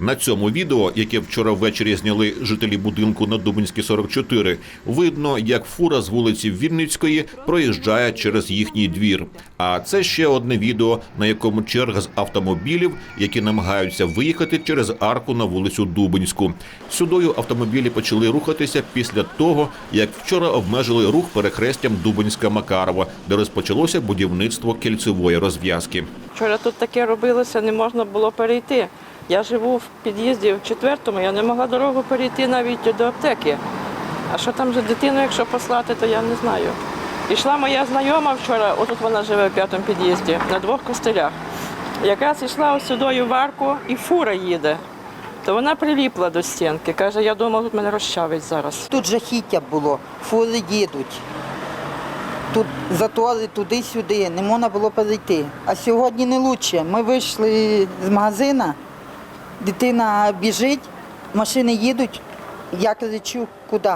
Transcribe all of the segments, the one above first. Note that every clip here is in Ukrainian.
На цьому відео, яке вчора ввечері зняли жителі будинку на Дубинській 44, видно, як фура з вулиці Вінницької проїжджає через їхній двір. А це ще одне відео, на якому черга з автомобілів, які намагаються виїхати через арку на вулицю Дубинську. Сюдою автомобілі почали рухатися після того, як вчора обмежили рух перехрестям Дубинська Макарова, де розпочалося будівництво кільцевої розв'язки. Вчора тут таке робилося, не можна було перейти. Я живу в під'їзді в четвертому, я не могла дорогу перейти навіть до аптеки. А що там же дитину, якщо послати, то я не знаю. Ішла моя знайома вчора, отут вона живе в п'ятому під'їзді, на двох костелях. Якраз йшла ось сюди в арку і фура їде. То вона приліпла до стінки. Каже, я думала, тут мене розчавить зараз. Тут жахіття було, фури їдуть. Тут затори туди-сюди, не можна було перейти. А сьогодні не краще. Ми вийшли з магазина, дитина біжить, машини їдуть. Я кричу, куди?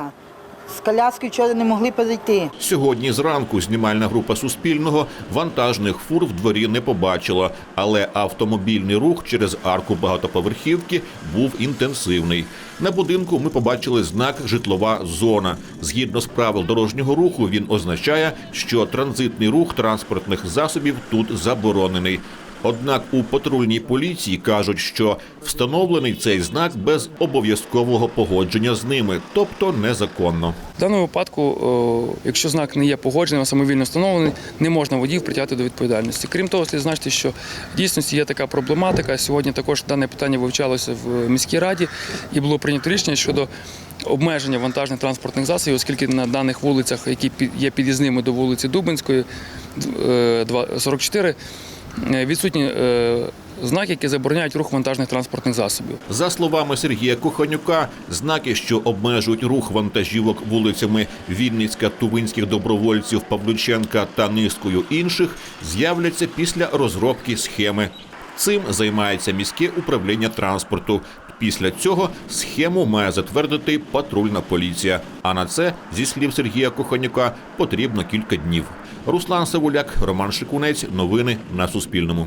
З коляскою вчора не могли перейти. Сьогодні зранку знімальна група Суспільного вантажних фур в дворі не побачила, але автомобільний рух через арку багатоповерхівки був інтенсивний. На будинку ми побачили знак житлова зона. Згідно з правил дорожнього руху, він означає, що транзитний рух транспортних засобів тут заборонений. Однак у патрульній поліції кажуть, що встановлений цей знак без обов'язкового погодження з ними, тобто незаконно. В даному випадку, якщо знак не є погодженим, а самовільно встановлений, не можна водіїв притягти до відповідальності. Крім того, слід значити, що в дійсності є така проблематика. Сьогодні також дане питання вивчалося в міській раді і було прийнято рішення щодо обмеження вантажних транспортних засобів, оскільки на даних вулицях, які є під'їзними до вулиці Дубинської, е, 44, е, відсутні е, знаки, які забороняють рух вантажних транспортних засобів. За словами Сергія Коханюка, знаки, що обмежують рух вантажівок вулицями Вінницька, Тувинських добровольців, Павлюченка та низкою інших, з'являться після розробки схеми. Цим займається міське управління транспорту. Після цього схему має затвердити патрульна поліція. А на це, зі слів Сергія Коханюка, потрібно кілька днів. Руслан Савуляк, Роман Шикунець. Новини на Суспільному.